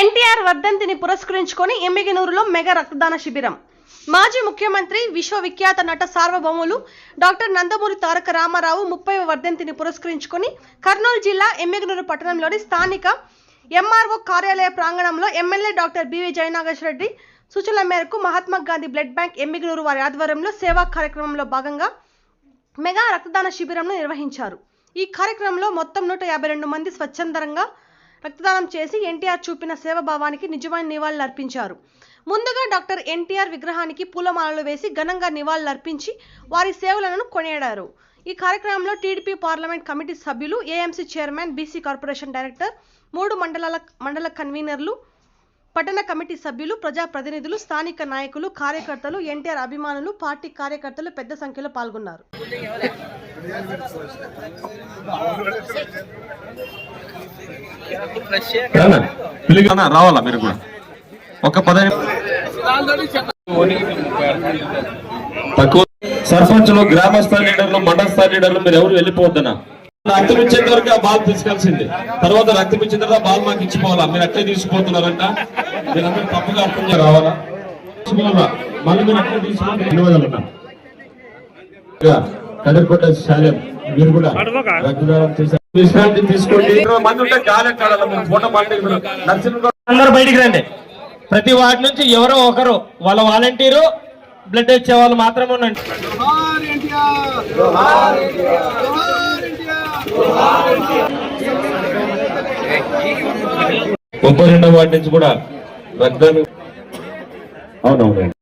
ఎన్టీఆర్ వర్ధంతిని పురస్కరించుకొని ఎమ్మిగినూరులో మెగా రక్తదాన శిబిరం. మాజీ ముఖ్యమంత్రి విశ్వవిఖ్యాత నట సార్వభౌములు డాక్టర్ నందమూరి తారక రామారావు ముప్పై వర్ధంతిని పురస్కరించుకొని కర్నూలు జిల్లా ఎమ్మిగినూరు పట్టణంలోని స్థానిక ఎంఆర్ఓ కార్యాలయ ప్రాంగణంలో MLA doctor BV Jayanageswara Reddy సూచనల మేరకు మహాత్మా గాంధీ బ్లడ్ బ్యాంక్ ఎమ్మిగినూరు వారి ఆధ్వర్యంలో సేవా కార్యక్రమంలో భాగంగా మెగా రక్తదాన శిబిరంను నిర్వహించారు. ఈ కార్యక్రమంలో మొత్తం నూట యాభై రెండు మంది స్వచ్ఛందంగా రక్తదానం చేసి ఎన్టీఆర్ చూపిన సేవభావానికి నిజమైన నివాళులు అర్పించారు. ముందుగా డాక్టర్ ఎన్టీఆర్ విగ్రహానికి పూలమాలలు వేసి ఘనంగా నివాళులు అర్పించి వారి సేవలను కొనియాడారు. ఈ కార్యక్రమంలో టీడీపీ పార్లమెంట్ కమిటీ సభ్యులు AMC chairman BC corporation director మూడు మండలాల మండల కన్వీనర్లు పట్టణ కమిటీ సభ్యులు ప్రజాప్రతినిధులు స్థానిక నాయకులు కార్యకర్తలు ఎన్టీఆర్ అభిమానులు పార్టీ కార్యకర్తలు పెద్ద సంఖ్యలో పాల్గొన్నారు. రానా? రావాలా మీరు కూడా? ఒక తక్కువ. గ్రామ స్థాయి లీడర్లు మండల స్థాయి లీడర్లు మీరు ఎవరు వెళ్ళిపోవద్దనా? రక్తం ఇచ్చేంత వరకు ఆ బాల్ తీసుకెళ్సింది. తర్వాత రక్తం ఇచ్చిన తర్వాత బాల్ మాకు ఇచ్చిపోవాలా? మీరు అట్లే తీసుకుపోతున్నారంట. తప్పుగా అర్థం రావాలా? మీరు శాలెం కూడా విశ్రాంతి తీసుకోండి. అందరూ బయటికి రండి. ప్రతి వార్డు నుంచి ఎవరో ఒకరు వాళ్ళ వాలంటీరు బ్లడ్ ఇచ్చే వాళ్ళు మాత్రమే ఉండండి. ముప్పై రెండవ వార్డు నుంచి కూడా రక్తాన్ని అవునవును.